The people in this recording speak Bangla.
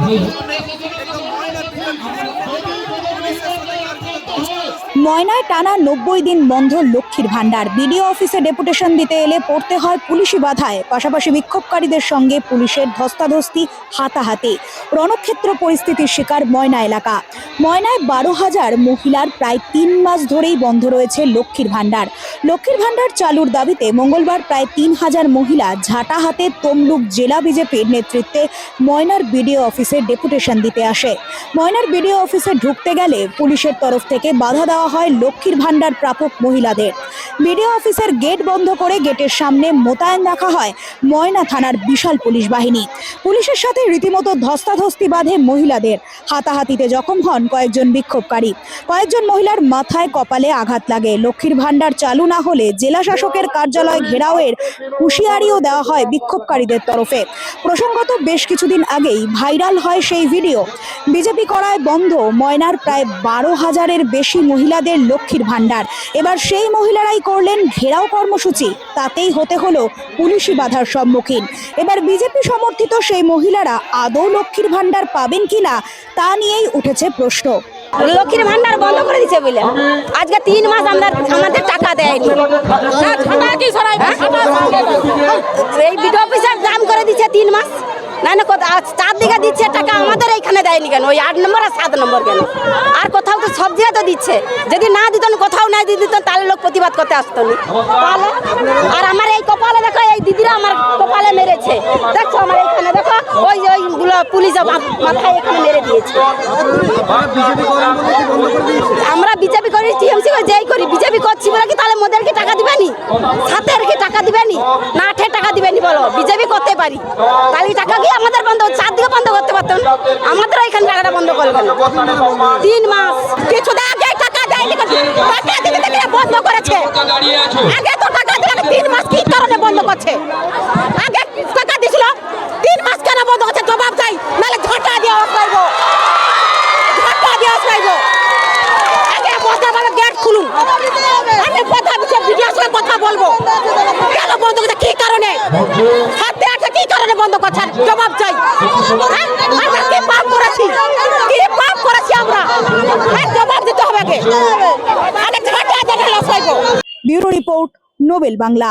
Mas... ময়নায় টানা নব্বই দিন বন্ধ লক্ষ্মীর ভাণ্ডার। বিডিও অফিসে ডেপুটেশন দিতে এলে পড়তে হয় পুলিশি বাধায়। পাশাপাশি বিক্ষোভকারীদের সঙ্গে পুলিশের ধস্তাধস্তি হাতাহাতি। রণক্ষেত্র পরিস্থিতির শিকার ময়না এলাকা। ময়নায় বারো হাজার মহিলার প্রায় তিন মাস ধরেই বন্ধ রয়েছে লক্ষ্মীর ভাণ্ডার। লক্ষ্মীর ভাণ্ডার চালুর দাবিতে মঙ্গলবার প্রায় তিন হাজার মহিলা ঝাঁটা হাতে তমলুক জেলা বিজেপির নেতৃত্বে ময়নার বিডিও অফিসে ডেপুটেশন দিতে আসে। ময়নার বিডিও অফিসে ঢুকতে গেলে পুলিশের তরফ থেকে বাধা দেওয়া হয় লক্ষ্মীর ভাণ্ডার প্রাপক মহিলাদের। বিডিও অফিসের গেট বন্ধ করে গেটের সামনে মোতায়েন রাখা হয় ময়না থানার বিশাল পুলিশ বাহিনী। পুলিশের সাথে রীতিমতো ধস্তাধস্তি বাঁধে মহিলাদের। হাতাহাতিতে জখম হন কয়েকজন বিক্ষোভকারী। কয়েকজন মহিলার মাথায় কপালে আঘাত লাগে। লক্ষ্মীর ভাণ্ডার চালু না হলে জেলা শাসকের কার্যালয় ঘেরাওয়ের হুঁশিয়ারিও দেওয়া হয় বিক্ষোভকারীদের তরফে। প্রসঙ্গত বেশ কিছুদিন আগেই ভাইরাল হয় সেই ভিডিও। বিজেপি করায় বন্ধ, ময়নার প্রায় বারো হাজারের বেশি মহিলাদের লক্ষ্মীর ভাণ্ডার। এবার সেই মহিলারাই করলেন ঘেরাও কর্মসূচি। তাতেই হতে হলো পুলিশি বাধার সম্মুখীন। এবার বিজেপি সমর্থিত সেই মহিলারা আদৌ লক্ষ্মীর ভাণ্ডার পাবেন কিনা তা নিয়েই উঠেছে প্রশ্ন। লক্ষ্মীর ভান্ডার বন্ধ করে দিচ্ছে বলে। আজকে তিন মাস আমরা আমাদের টাকা দেয়নি। হ্যাঁ? এই বিডিও অফিসার দাম করে দিচ্ছে তিন মাস? না না কোথা- আজ চার দিকে দিচ্ছে, টাকা আমাদের এইখানে দেয়নি কেন? ওই আট নম্বর আর সাত নম্বর কেন? আর কোথাও তো সব জায়গায় তো দিচ্ছে। যদি না দিত কোথাও না দিয়ে দিত তাহলে লোক প্রতিবাদ করতে আসতো তাহলে, আর আমার এই কপালে দেখো, এই দিদিরা আমার কপালে মেরেছে। দেখছ আমার এইখানে, দেখো, ওই ওইগুলো পুলিশ মাথায় এখানে মেরে দিয়েছে। আমরা বিজেপি করি, টিএমসি যেই করি, বিজেপি করছি বলে কি তাহলে মোদেরকে টাকা দিবেনি সাথের কি টাকা দিবেনি না বলো, বিজেপি করতে পারি? তাহলে টাকা কি আমাদের বন্ধ চারদিকে বন্ধ করতে পারতেন আমাদের এখানে টাকাটা বন্ধ করবেন তিন মাস। কিছু আগে টাকা দেয়নি টাকা দিতে বন্ধ করেছে। আগে তো টাকা দিলে তিন মাস কি কারণে বন্ধ করছে? আগে টাকা দিছিল, তিন মাস কেন বন্ধ করছে? জবাব চাই। নাহলে ঝাঁটা দিয়ে আসব ঝাঁটা দিয়ে আসব আগে বন্ধ ভাবে গেট খুলুন। আমি কথা ভিডিওর সঙ্গে কথা বলব। করছেন জবাব চাই। হ্যাঁ? আমরা কি পাপ করেছি? কি পাপ করেছি আমরা? হ্যাঁ, জবাব দিতে হবে আগে। Bureau report Nobel Bangla.